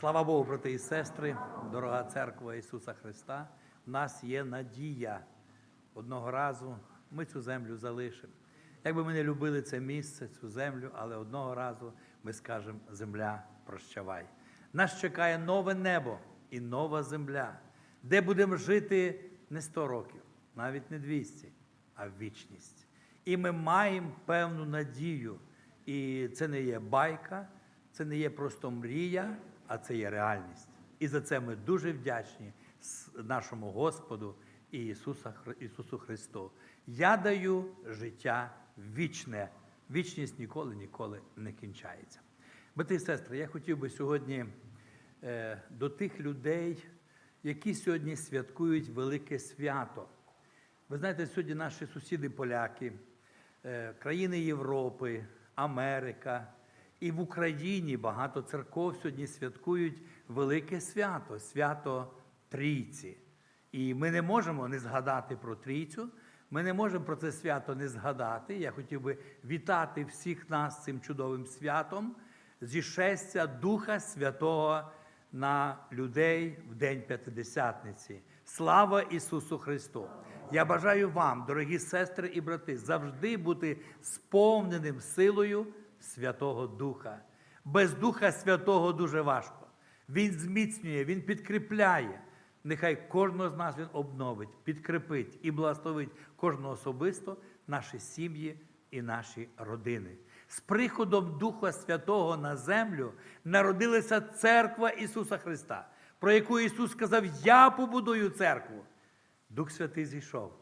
Слава Богу, брати і сестри, дорога церква Ісуса Христа. У нас є надія. Одного разу ми цю землю залишимо. Якби ми не любили це місце, цю землю, але одного разу ми скажемо: земля, прощавай. Нас чекає нове небо і нова земля, де будемо жити не 100 років, навіть не 200, а в вічність. І ми маємо певну надію. І це не є байка, це не є просто мрія, а це є реальність. І за це ми дуже вдячні нашому Господу Ісусу Христу. Я даю життя вічне. Вічність ніколи ніколи не кінчається. Брати і сестри, я хотів би сьогодні е, до тих людей, які сьогодні святкують велике свято. Ви знаєте, сьогодні наші сусіди поляки, е, країни Європи, Америка і в Україні багато церков сьогодні святкують велике свято свято Трійці. І ми не можемо не згадати про Трійцю. Ми не можемо про це свято не згадати. Я хотів би вітати всіх нас цим чудовим святом зішестя Духа Святого на людей в День П'ятидесятниці. Слава Ісусу Христу! Я бажаю вам, дорогі сестри і брати, завжди бути сповненим силою Святого Духа. Без Духа Святого дуже важко. Він зміцнює, Він підкріпляє. Нехай кожного з нас Він обновить, підкрепить і благословить кожного особисто, наші сім'ї і наші родини. З приходом Духа Святого на землю народилася церква Ісуса Христа, про яку Ісус сказав: Я побудую церкву. Дух Святий зійшов.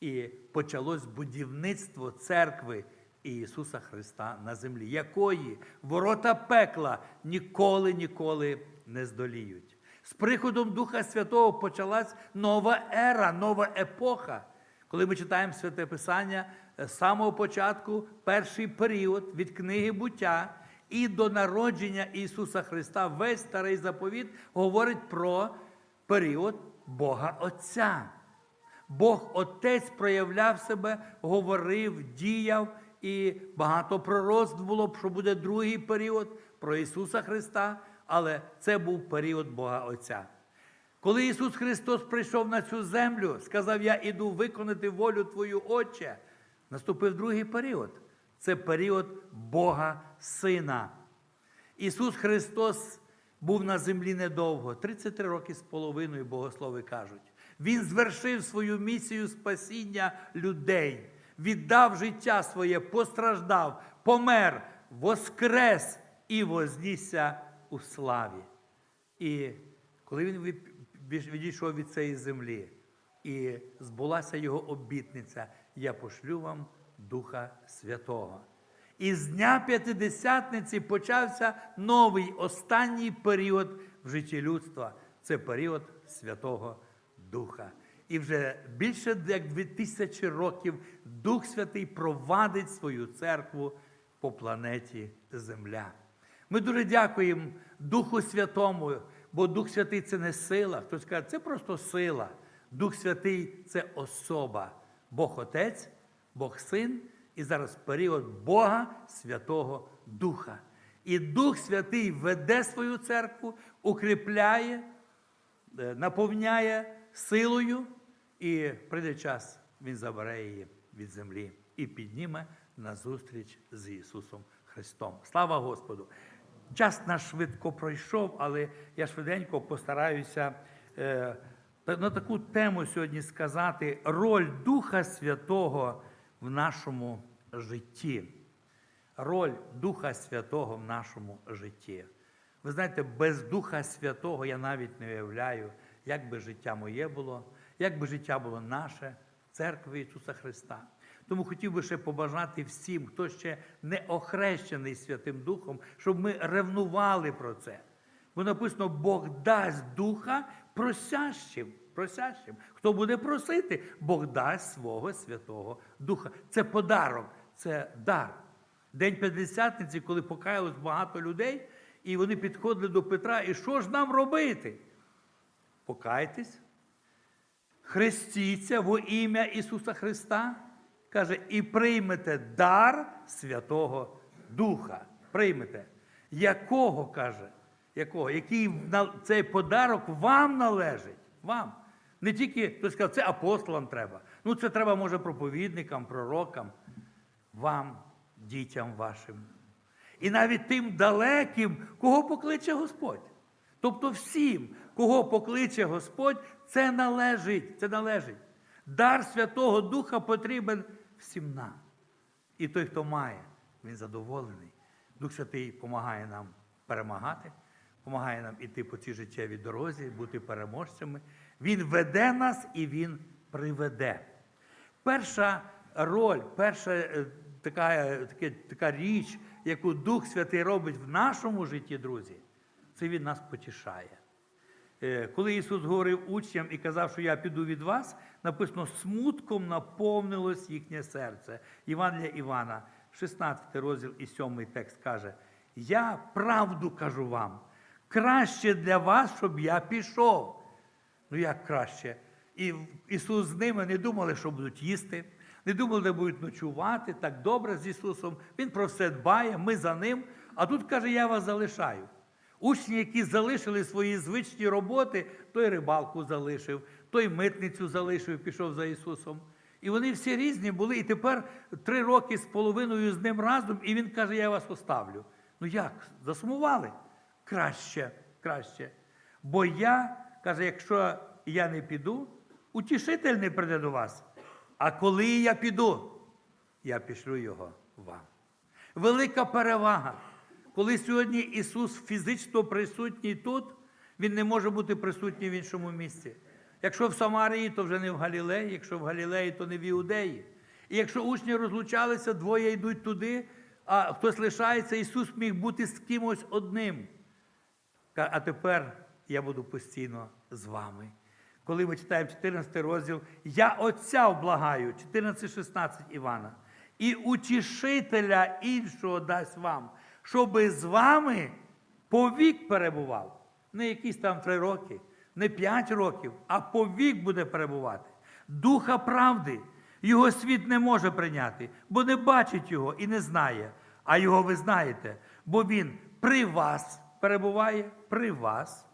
І почалось будівництво церкви Ісуса Христа на землі, якої ворота пекла ніколи ніколи не здоліють. З приходом Духа Святого почалась нова ера, нова епоха. Коли ми читаємо Святе Писання е, з самого початку, перший період від книги буття і до народження Ісуса Христа, весь старий заповіт говорить про період Бога Отця. Бог Отець проявляв себе, говорив, діяв, і багато пророцтв було, що буде другий період про Ісуса Христа, але це був період Бога Отця. Коли Ісус Христос прийшов на цю землю, сказав: Я іду виконати волю Твою, Отче, наступив другий період. Це період Бога Сина. Ісус Христос був на землі недовго, 33 роки з половиною, богослови кажуть. Він звершив свою місію спасіння людей, віддав життя своє, постраждав, помер, воскрес і вознісся у славі. І коли він відійшов від цієї землі, і збулася його обітниця, я пошлю вам Духа Святого. І з Дня П'ятидесятниці почався новий останній період в житті людства. Це період Святого Духа. І вже більше як дві тисячі років Дух Святий провадить свою церкву по планеті Земля. Ми дуже дякуємо Духу Святому, бо Дух Святий це не сила. Хтось каже, це просто сила. Дух Святий це особа. Бог Отець, Бог Син і зараз період Бога Святого Духа. І Дух Святий веде свою церкву, укріпляє, е, наповняє силою, і прийде час, Він забере її від землі і підніме на зустріч з Ісусом Христом. Слава Господу! Час наш швидко пройшов, але я швиденько постараюся е, на таку тему сьогодні сказати роль Духа Святого в нашому житті. Роль Духа Святого в нашому житті. Ви знаєте, без Духа Святого я навіть не уявляю, як би життя моє було, як би життя було наше, церкви Ісуса Христа. Тому хотів би ще побажати всім, хто ще не охрещений Святим Духом, щоб ми ревнували про це. Бо написано, Бог дасть духа просящим. просящим. Хто буде просити, Бог дасть свого Святого Духа. Це подарок, це дар. День П'ятдесятниці, коли покаялось багато людей, і вони підходили до Петра, і що ж нам робити? Покайтесь, хрестіться во ім'я Ісуса Христа, каже, і приймете дар Святого Духа. Приймете. Якого каже? Якого? Який цей подарок вам належить. Вам. Не тільки хтось сказав, це апостолам треба. Ну, це треба, може, проповідникам, пророкам, вам, дітям вашим. І навіть тим далеким, кого покличе Господь. Тобто всім, кого покличе Господь, це належить. Це належить. Дар Святого Духа потрібен всім нам. І той, хто має, він задоволений. Дух Святий допомагає нам перемагати, допомагає нам іти по цій життєвій дорозі, бути переможцями. Він веде нас і Він приведе. Перша роль, перша е, така, е, така річ, яку Дух Святий робить в нашому житті, друзі, це Він нас потішає. Е, Коли Ісус говорив учням і казав, що я піду від вас, написано, смутком наповнилось їхнє серце. Івангелія Івана, 16 розділ і 7 текст каже: Я правду кажу вам, краще для вас, щоб я пішов. Ну як краще? І Ісус з ними не думали, що будуть їсти, не думали, де будуть ночувати. Так добре з Ісусом. Він про все дбає, ми за ним. А тут каже, я вас залишаю. Учні, які залишили свої звичні роботи, той рибалку залишив, той митницю залишив, пішов за Ісусом. І вони всі різні були, і тепер три роки з половиною з ним разом, і він каже, я вас оставлю. Ну як? Засумували? Краще, краще. Бо я, каже, якщо я не піду, утішитель не прийде до вас. А коли я піду, я пішлю його вам. Велика перевага. Коли сьогодні Ісус фізично присутній тут, Він не може бути присутній в іншому місці. Якщо в Самарії, то вже не в Галілеї, якщо в Галілеї, то не в Іудеї. І якщо учні розлучалися, двоє йдуть туди, а хтось лишається, Ісус міг бути з кимось одним. А тепер я буду постійно з вами. Коли ми читаємо 14 розділ, я Отця облагаю, 14-16 Івана, і утішителя іншого дасть вам, щоби з вами повік перебував. Не якісь там три роки, не п'ять років, а повік буде перебувати. Духа правди. Його світ не може прийняти, бо не бачить його і не знає. А його ви знаєте, бо він при вас перебуває при вас,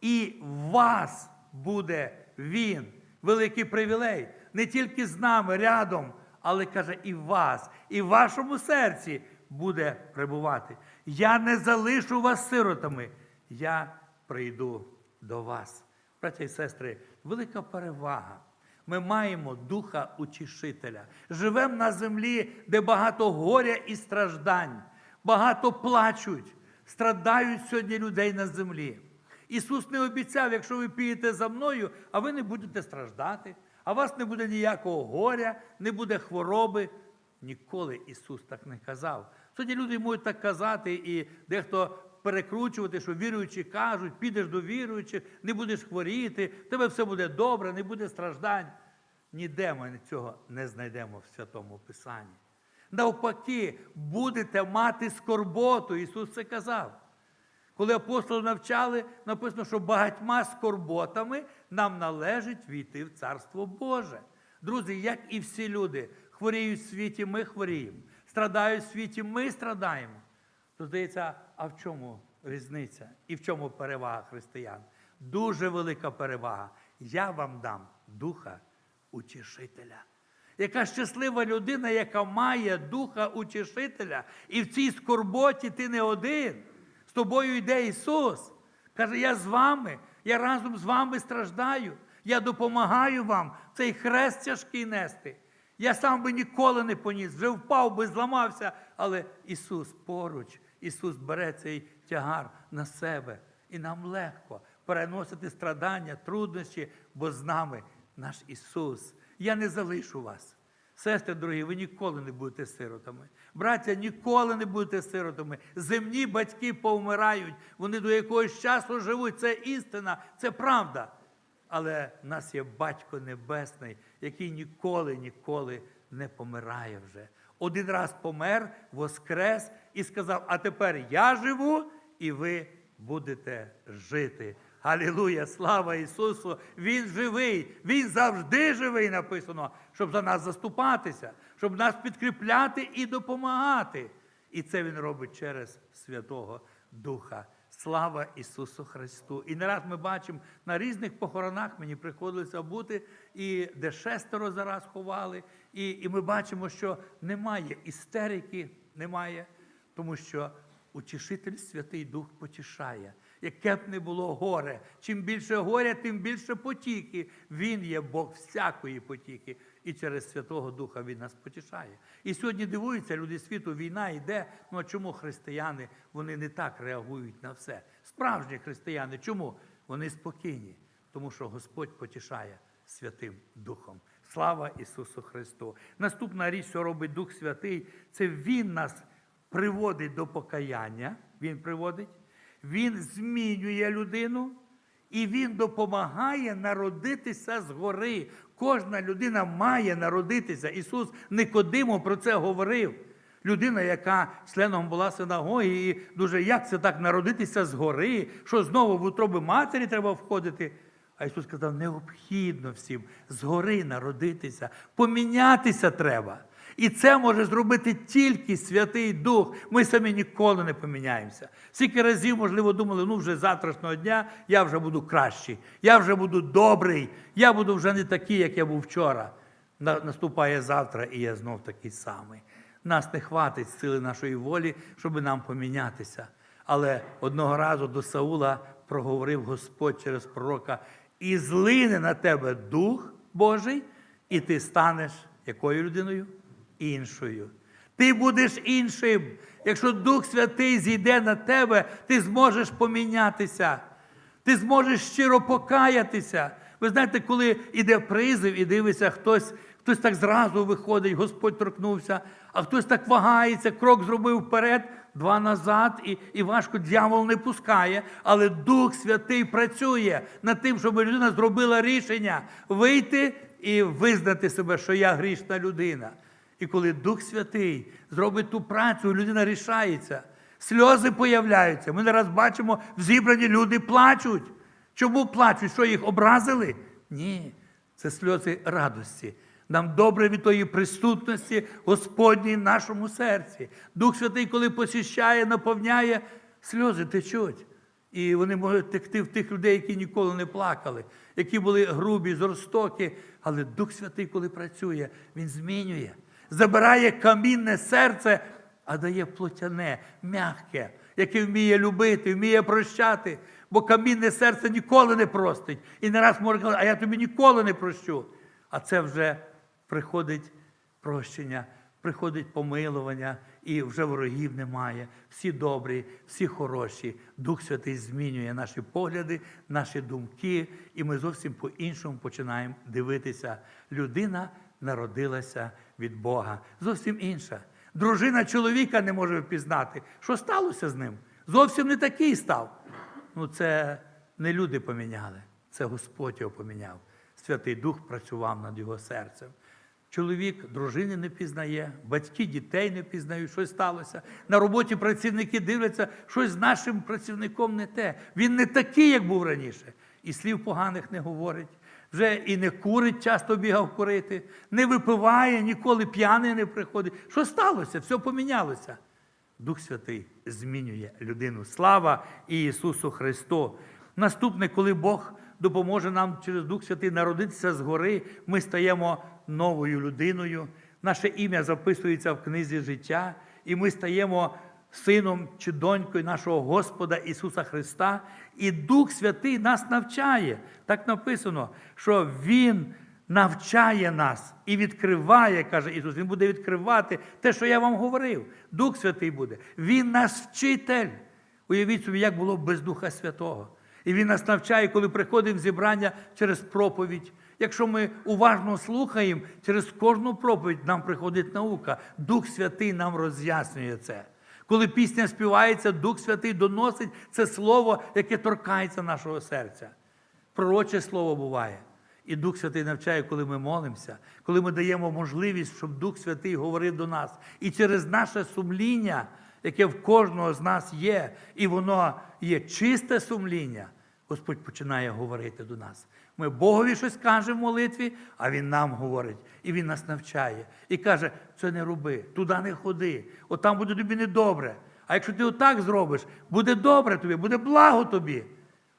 і в вас буде він. Великий привілей. Не тільки з нами рядом, але каже, і в вас, і в вашому серці буде перебувати. Я не залишу вас сиротами, я прийду до вас. Браття і сестри, велика перевага. Ми маємо духа утішителя. Живемо на землі, де багато горя і страждань, багато плачуть, страдають сьогодні людей на землі. Ісус не обіцяв, якщо ви підете за мною, а ви не будете страждати, а вас не буде ніякого горя, не буде хвороби. Ніколи Ісус так не казав. Сьогодні люди можуть так казати, і дехто перекручувати, що віруючі кажуть, підеш до віруючих, не будеш хворіти, тебе все буде добре, не буде страждань. Ніде ми цього не знайдемо в Святому Писанні. Навпаки, будете мати скорботу. Ісус це казав. Коли апостоли навчали, написано, що багатьма скорботами нам належить війти в Царство Боже. Друзі, як і всі люди, хворіють в світі, ми хворіємо, страдають в світі, ми страдаємо. То здається, а в чому різниця? І в чому перевага християн? Дуже велика перевага. Я вам дам духа утішителя. Яка щаслива людина, яка має духа утішителя, і в цій скорботі ти не один. З тобою йде Ісус. Каже, я з вами, я разом з вами страждаю. Я допомагаю вам цей хрест тяжкий нести. Я сам би ніколи не поніс, вже впав би, зламався, але Ісус поруч, Ісус бере цей тягар на себе. І нам легко переносити страдання, труднощі, бо з нами наш Ісус. Я не залишу вас. Сестри, дорогі, ви ніколи не будете сиротами. Браття, ніколи не будете сиротами. Земні батьки повмирають, вони до якогось часу живуть. Це істина, це правда. Але в нас є батько Небесний, який ніколи, ніколи не помирає вже. Один раз помер, воскрес і сказав: а тепер я живу, і ви будете жити. Алілуя, слава Ісусу! Він живий, Він завжди живий, написано, щоб за нас заступатися, щоб нас підкріпляти і допомагати. І це Він робить через Святого Духа Слава Ісусу Христу! І не раз ми бачимо на різних похоронах мені приходилося бути, і де шестеро зараз ховали, і, і ми бачимо, що немає істерики, немає, тому що утішитель Святий Дух потішає. Яке б не було горе, чим більше горя, тим більше потіки. Він є Бог всякої потіки. І через Святого Духа Він нас потішає. І сьогодні дивуються люди світу, війна йде. Ну а чому християни вони не так реагують на все? Справжні християни, чому? Вони спокійні, тому що Господь потішає Святим Духом. Слава Ісусу Христу! Наступна річ, що робить Дух Святий, це Він нас приводить до покаяння. Він приводить, Він змінює людину. І він допомагає народитися згори. Кожна людина має народитися. Ісус Никодиму про це говорив. Людина, яка членом була синагоги, і дуже як це так народитися згори, що знову в утроби матері треба входити. А Ісус сказав, необхідно всім згори народитися, помінятися треба. І це може зробити тільки Святий Дух. Ми самі ніколи не поміняємося. Скільки разів, можливо, думали, ну вже завтрашнього дня я вже буду кращий, я вже буду добрий, я буду вже не такий, як я був вчора. Наступає завтра, і я знов такий самий. Нас не хватить сили нашої волі, щоб нам помінятися. Але одного разу до Саула проговорив Господь через пророка: і злине на тебе Дух Божий, і ти станеш якою людиною? Іншою. Ти будеш іншим. Якщо Дух Святий зійде на тебе, ти зможеш помінятися. Ти зможеш щиро покаятися. Ви знаєте, коли йде призив і дивиться, хтось, хтось так зразу виходить, Господь торкнувся, а хтось так вагається, крок зробив вперед, два назад, і, і важко дьявол не пускає. Але Дух Святий працює над тим, щоб людина зробила рішення вийти і визнати себе, що я грішна людина. І коли Дух Святий зробить ту працю, людина рішається, сльози появляються. Ми не раз бачимо, в зібранні люди плачуть. Чому плачуть? Що їх образили? Ні, це сльози радості. Нам добре від тої присутності Господній в нашому серці. Дух Святий, коли посіщає, наповняє, сльози течуть. І вони можуть текти в тих людей, які ніколи не плакали, які були грубі, жорстокі. Але Дух Святий, коли працює, Він змінює, забирає камінне серце, а дає плотяне, м'яке, яке вміє любити, вміє прощати. Бо камінне серце ніколи не простить. І не раз може казати, а я тобі ніколи не прощу. А це вже приходить прощення, приходить помилування, і вже ворогів немає. Всі добрі, всі хороші. Дух Святий змінює наші погляди, наші думки, і ми зовсім по-іншому починаємо дивитися. Людина народилася від Бога. Зовсім інша. Дружина чоловіка не може впізнати. Що сталося з ним? Зовсім не такий став. Ну, це не люди поміняли, це Господь його поміняв. Святий Дух працював над його серцем. Чоловік дружини не пізнає, батьки дітей не пізнають, що сталося. На роботі працівники дивляться, щось з нашим працівником не те. Він не такий, як був раніше. І слів поганих не говорить. Вже і не курить, часто бігав курити, не випиває, ніколи п'яний не приходить. Що сталося? Все помінялося. Дух Святий змінює людину. Слава Ісусу Христу! Наступне, коли Бог допоможе нам через Дух Святий народитися згори, ми стаємо новою людиною. Наше ім'я записується в книзі життя, і ми стаємо сином чи донькою нашого Господа Ісуса Христа. І Дух Святий нас навчає. Так написано, що Він навчає нас і відкриває, каже Ісус. Він буде відкривати те, що я вам говорив. Дух Святий буде. Він наш вчитель. Уявіть собі, як було без Духа Святого. І Він нас навчає, коли приходимо в зібрання через проповідь. Якщо ми уважно слухаємо, через кожну проповідь нам приходить наука. Дух Святий нам роз'яснює це. Коли пісня співається, Дух Святий доносить це слово, яке торкається нашого серця. Пророче слово буває. І Дух Святий навчає, коли ми молимося, коли ми даємо можливість, щоб Дух Святий говорив до нас. І через наше сумління, яке в кожного з нас є, і воно є чисте сумління, Господь починає говорити до нас. Ми Богові щось кажемо в молитві, а Він нам говорить. І Він нас навчає. І каже, це не роби, туди не ходи, от там буде тобі недобре. А якщо ти отак зробиш, буде добре тобі, буде благо тобі.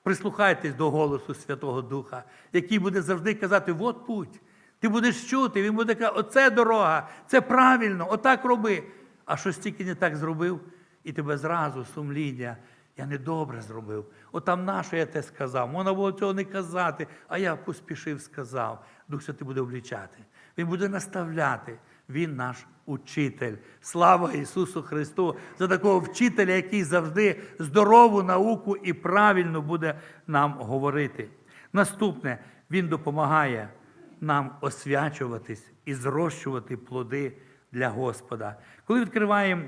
Прислухайтесь до голосу Святого Духа, який буде завжди казати: от путь. Ти будеш чути, він буде казати, оце дорога, це правильно, отак роби. А щось тільки не так зробив, і тебе зразу сумління. Я недобре зробив. Отам нащо я те сказав? Можна було цього не казати, а я поспішив сказав. Дух Святий буде облічати. Він буде наставляти. Він наш учитель. Слава Ісусу Христу за такого вчителя, який завжди здорову науку і правильно буде нам говорити. Наступне, Він допомагає нам освячуватись і зрощувати плоди для Господа. Коли відкриваємо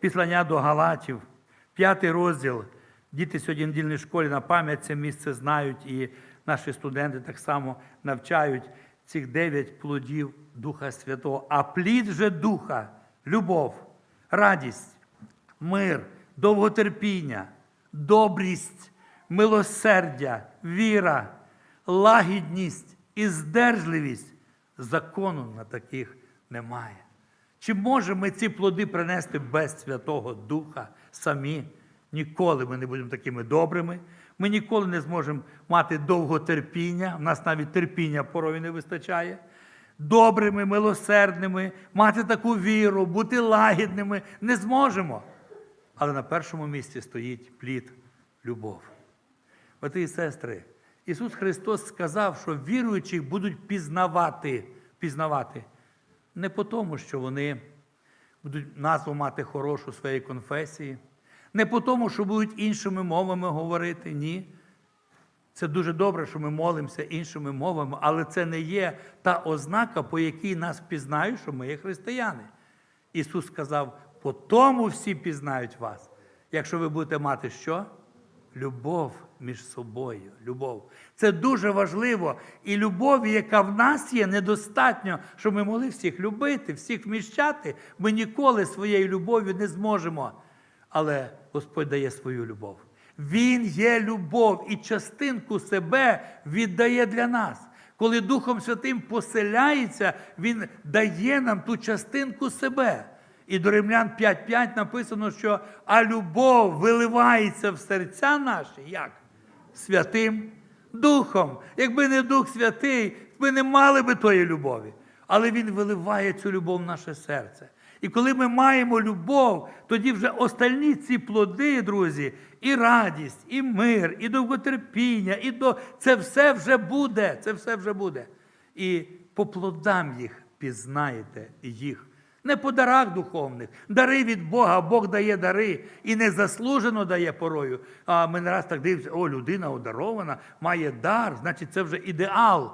післання до Галатів, п'ятий розділ, діти сьогодні в недільній школі на пам'ять це місце знають, і наші студенти так само навчають цих дев'ять плодів Духа Святого. А плід же Духа, любов, радість, мир, довготерпіння, добрість, милосердя, віра, лагідність і здержливість. Закону на таких немає. Чи можемо ми ці плоди принести без Святого Духа самі? Ніколи ми не будемо такими добрими. Ми ніколи не зможемо мати довготерпіння. У нас навіть терпіння порою не вистачає. Добрими, милосердними, мати таку віру, бути лагідними не зможемо. Але на першому місці стоїть плід любов. Брати і сестри, Ісус Христос сказав, що віруючих будуть пізнавати, пізнавати не по тому, що вони будуть назву мати хорошу своєї конфесії, не по тому, що будуть іншими мовами говорити. Ні. Це дуже добре, що ми молимося іншими мовами, але це не є та ознака, по якій нас пізнають, що ми є християни. Ісус сказав: по тому всі пізнають вас, якщо ви будете мати що? Любов між собою. Любов. Це дуже важливо. І любові, яка в нас є, недостатньо, щоб ми могли всіх любити, всіх вміщати. Ми ніколи своєю любов'ю не зможемо. Але Господь дає свою любов. Він є любов і частинку себе віддає для нас. Коли Духом Святим поселяється, Він дає нам ту частинку себе. І до Римлян 5.5 написано, що а любов виливається в серця наші, як? Святим Духом. Якби не Дух Святий, ми не мали би тої любові. Але Він виливає цю любов в наше серце. І коли ми маємо любов, тоді вже остальні ці плоди, друзі, і радість, і мир, і довготерпіння, і до... це все вже буде. Це все вже буде. І по плодам їх пізнаєте їх. Не по дарах духовних, дари від Бога, Бог дає дари і незаслужено дає порою. А ми не раз так дивимося, о, людина одарована, має дар, значить, це вже ідеал.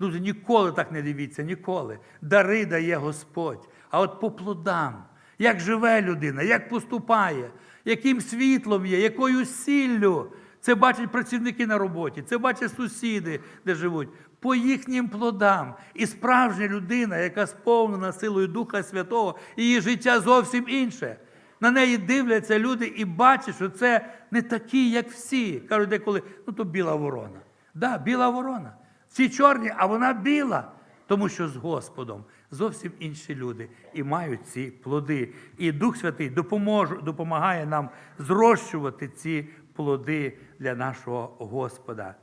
Друзі, ніколи так не дивіться, ніколи. Дари дає Господь. А от по плодам, як живе людина, як поступає, яким світлом є, якою сіллю. Це бачать працівники на роботі, це бачать сусіди, де живуть. По їхнім плодам. І справжня людина, яка сповнена силою Духа Святого, її життя зовсім інше. На неї дивляться люди і бачать, що це не такі, як всі. Кажуть, деколи, ну то біла ворона. Да, біла ворона. Всі чорні, а вона біла. Тому що з Господом зовсім інші люди і мають ці плоди. І Дух Святий допоможе, допомагає нам зрощувати ці плоди для нашого Господа.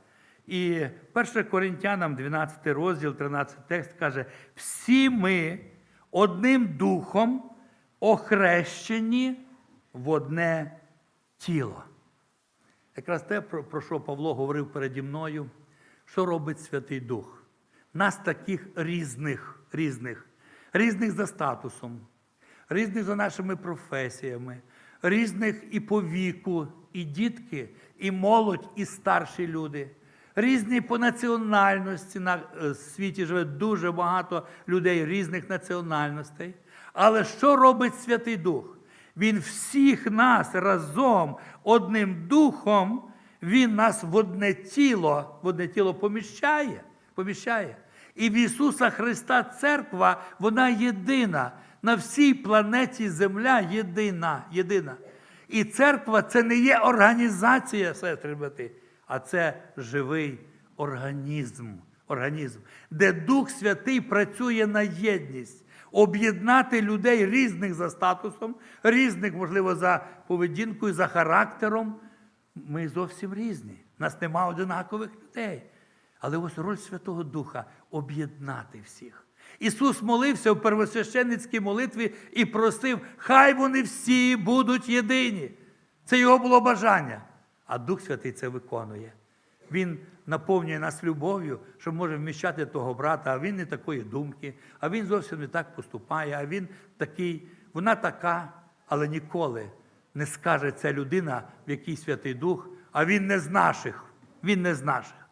І 1 Коринтянам, 12 розділ, 13 текст каже: всі ми одним духом охрещені в одне тіло. Якраз те, про, що Павло говорив переді мною, що робить Святий Дух. Нас таких різних, різних, різних за статусом, різних за нашими професіями, різних і по віку, і дітки, і молодь, і старші люди. Різні по національності на е, світі живе дуже багато людей різних національностей. Але що робить Святий Дух? Він всіх нас разом одним духом, Він нас в одне тіло, в одне тіло поміщає. поміщає. І в Ісуса Христа церква, вона єдина. На всій планеті Земля єдина. єдина. І церква це не є організація, сестри брати, а це живий організм, організм, де Дух Святий працює на єдність. об'єднати людей різних за статусом, різних, можливо, за поведінкою, за характером. Ми зовсім різні. Нас нема одинакових людей. Але ось роль Святого Духа об'єднати всіх. Ісус молився в первосвященницькій молитві і просив, хай вони всі будуть єдині. Це його було бажання. А Дух Святий це виконує. Він наповнює нас любов'ю, що може вміщати того брата, а він не такої думки, а він зовсім не так поступає, а він такий, вона така, але ніколи не скаже ця людина, в якій Святий Дух, а він не з наших. Він не з наших.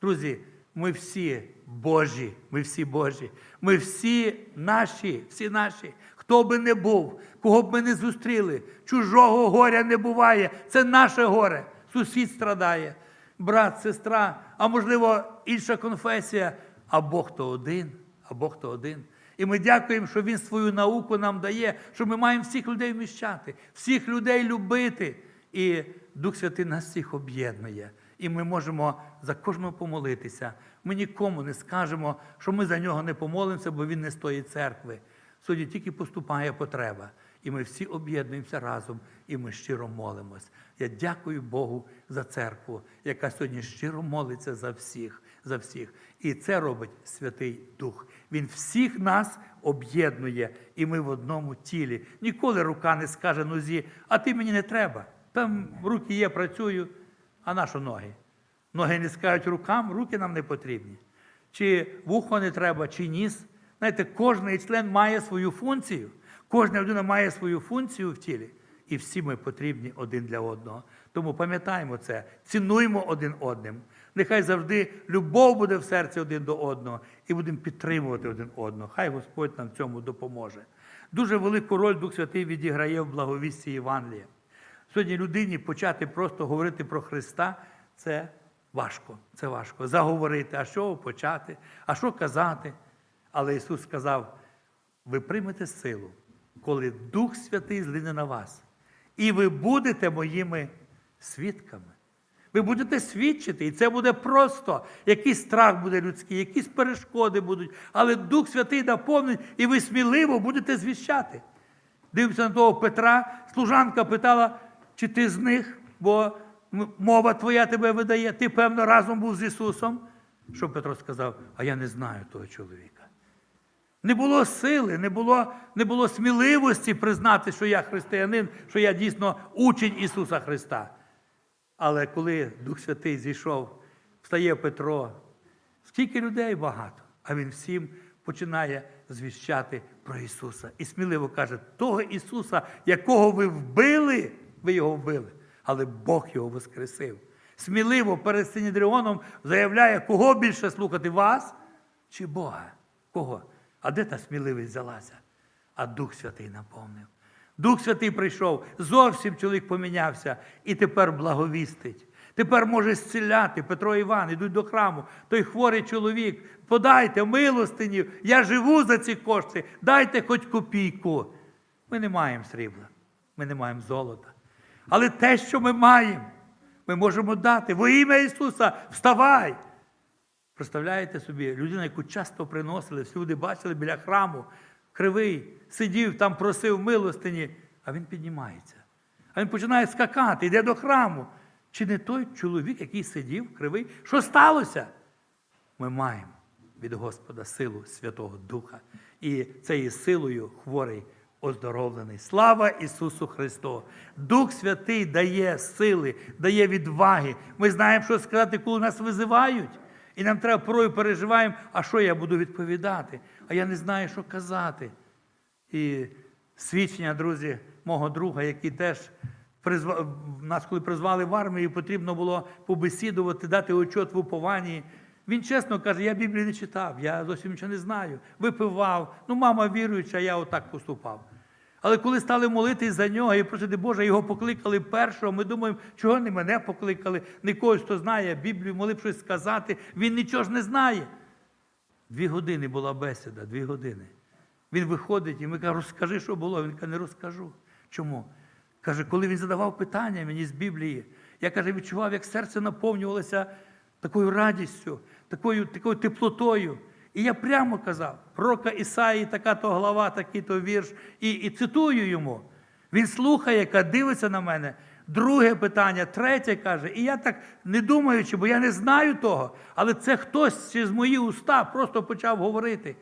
Друзі, ми всі Божі, ми всі Божі, ми всі наші, всі наші. Хто би не був, кого б ми не зустріли, чужого горя не буває. Це наше горе. Сусід страдає, брат, сестра, а можливо, інша конфесія, а Бог то один, а Бог то один. І ми дякуємо, що Він свою науку нам дає, що ми маємо всіх людей вміщати, всіх людей любити. І Дух Святий нас всіх об'єднує. І ми можемо за кожного помолитися. Ми нікому не скажемо, що ми за нього не помолимося, бо він не з тої церкви. Сьогодні тільки поступає потреба. І ми всі об'єднуємося разом, і ми щиро молимось. Я дякую Богу за церкву, яка сьогодні щиро молиться за всіх, за всіх. І це робить Святий Дух. Він всіх нас об'єднує, і ми в одному тілі. Ніколи рука не скаже нозі, а ти мені не треба. Там руки є, працюю, а нащо ноги? Ноги не скажуть рукам, руки нам не потрібні. Чи вухо не треба, чи ніс. Знаєте, кожен член має свою функцію, кожна людина має свою функцію в тілі, і всі ми потрібні один для одного. Тому пам'ятаємо це, цінуємо один одним. Нехай завжди любов буде в серці один до одного і будемо підтримувати один одного. Хай Господь нам в цьому допоможе. Дуже велику роль Дух Святий відіграє в благовісті Євангелія. Сьогодні людині почати просто говорити про Христа це важко. Це важко. Заговорити, а що почати, а що казати. Але Ісус сказав: ви приймете силу, коли Дух Святий злине на вас, і ви будете моїми свідками. Ви будете свідчити, і це буде просто. Якийсь страх буде людський, якісь перешкоди будуть, але Дух Святий наповнить, і ви сміливо будете звіщати. Дивимося на того Петра, служанка питала, чи ти з них, бо мова твоя тебе видає, ти, певно, разом був з Ісусом. Що Петро сказав? А я не знаю того чоловіка. Не було сили, не було, не було сміливості признати, що я християнин, що я дійсно учень Ісуса Христа. Але коли Дух Святий зійшов, встає Петро, скільки людей багато, а він всім починає звіщати про Ісуса. І сміливо каже, того Ісуса, якого ви вбили, ви його вбили, але Бог його воскресив. Сміливо перед Синідріоном заявляє, кого більше слухати, вас чи Бога? Кого? А де та сміливість взялася? А Дух Святий наповнив. Дух Святий прийшов, зовсім чоловік помінявся і тепер благовістить. Тепер може зціляти Петро і Іван, йдуть до храму. Той хворий чоловік, подайте милостиню, я живу за ці кошти, дайте хоч копійку. Ми не маємо срібла, ми не маємо золота. Але те, що ми маємо, ми можемо дати. Во ім'я Ісуса, вставай! Представляєте собі, людина, яку часто приносили, всюди бачили біля храму, кривий, сидів там, просив милостині, а він піднімається. А він починає скакати, йде до храму. Чи не той чоловік, який сидів, кривий? Що сталося? Ми маємо від Господа силу Святого Духа. І цією силою хворий оздоровлений. Слава Ісусу Христу! Дух Святий дає сили, дає відваги. Ми знаємо, що сказати, коли нас визивають. І нам треба порою переживаємо, а що я буду відповідати? А я не знаю, що казати. І свідчення, друзі, мого друга, який теж призва... нас, коли призвали в армію, потрібно було побесідувати, дати отчет в упованні. Він чесно каже, я Біблію не читав, я зовсім нічого не знаю. Випивав, ну мама віруюча, я отак поступав. Але коли стали молитись за нього і просити Боже, його покликали першого, ми думаємо, чого не мене покликали, не когось, хто знає Біблію, могли б щось сказати. Він нічого ж не знає. Дві години була бесіда, дві години. Він виходить і ми кажемо, розкажи, що було. Він каже, не розкажу. Чому? Каже, коли він задавав питання мені з Біблії, я каже, відчував, як серце наповнювалося такою радістю, такою, такою теплотою. І я прямо казав, пророка Ісаї, така то глава, такий то вірш, і, і цитую йому. Він слухає, яка дивиться на мене. Друге питання, третє каже, і я так не думаючи, бо я не знаю того, але це хтось через мої уста просто почав говорити.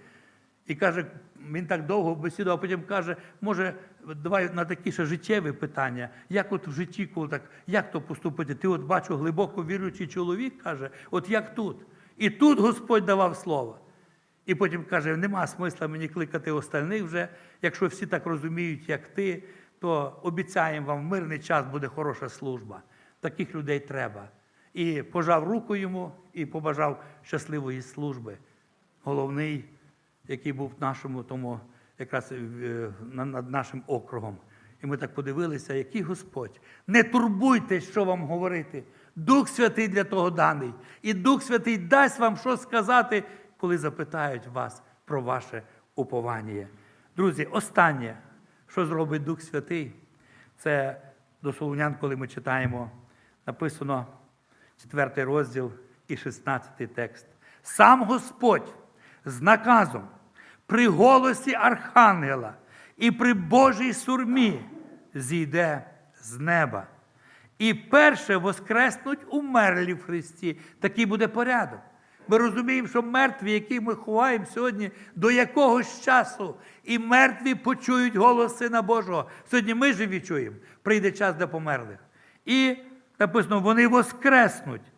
І каже, він так довго бесідував, а потім каже, може, давай на такі ще життєві питання. Як от в житті, коли так, як то поступити? Ти от бачу глибоко віруючий чоловік, каже, от як тут. І тут Господь давав слово. І потім каже, нема смисла мені кликати остальних вже. Якщо всі так розуміють, як ти, то обіцяємо вам, в мирний час буде хороша служба. Таких людей треба. І пожав руку йому і побажав щасливої служби. Головний, який був нашому тому, якраз е, над нашим округом. І ми так подивилися, який Господь. Не турбуйтесь, що вам говорити. Дух Святий для того даний. І Дух Святий дасть вам що сказати, коли запитають вас про ваше уповання. Друзі, останнє, що зробить Дух Святий, це до Солунян, коли ми читаємо, написано 4 розділ і 16 текст. Сам Господь з наказом при голосі архангела і при Божій сурмі зійде з неба. І перше воскреснуть умерлі в Христі. Такий буде порядок. Ми розуміємо, що мертві, які ми ховаємо сьогодні до якогось часу, і мертві почують голос Сина Божого. Сьогодні ми живі чуємо, прийде час для померлих. І написано, вони воскреснуть.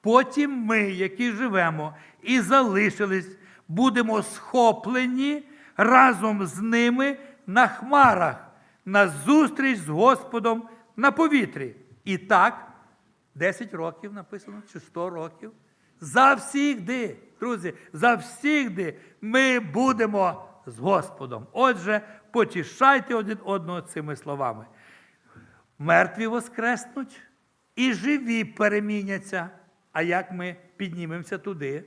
Потім ми, які живемо і залишились, будемо схоплені разом з ними на хмарах, на зустріч з Господом на повітрі. І так, 10 років написано, чи 100 років. Завсігди, друзі, завсігди ми будемо з Господом. Отже, потішайте один одного цими словами. Мертві воскреснуть і живі переміняться. А як ми піднімемося туди,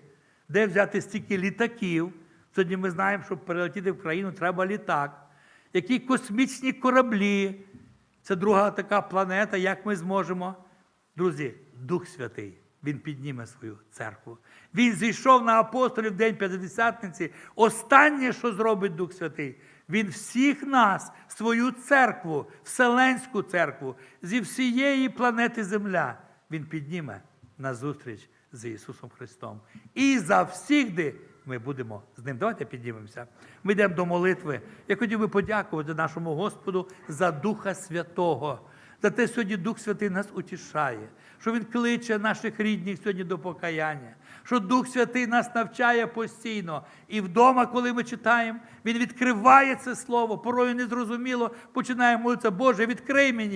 де взяти стільки літаків? Сьогодні ми знаємо, щоб перелетіти в країну, треба літак. Які космічні кораблі? Це друга така планета, як ми зможемо. Друзі, Дух Святий, Він підніме свою церкву. Він зійшов на апостолів День П'ятидесятниці. Останнє, що зробить Дух Святий, Він всіх нас, свою церкву, Вселенську церкву, зі всієї планети Земля, Він підніме на зустріч з Ісусом Христом. І завсігди ми будемо з ним. Давайте піднімемося. Ми йдемо до молитви. Я хотів би подякувати нашому Господу за Духа Святого. За те, сьогодні Дух Святий нас утішає, що Він кличе наших рідних сьогодні до покаяння, що Дух Святий нас навчає постійно. І вдома, коли ми читаємо, Він відкриває це слово, порою незрозуміло починає молитися, Боже, відкрий мені.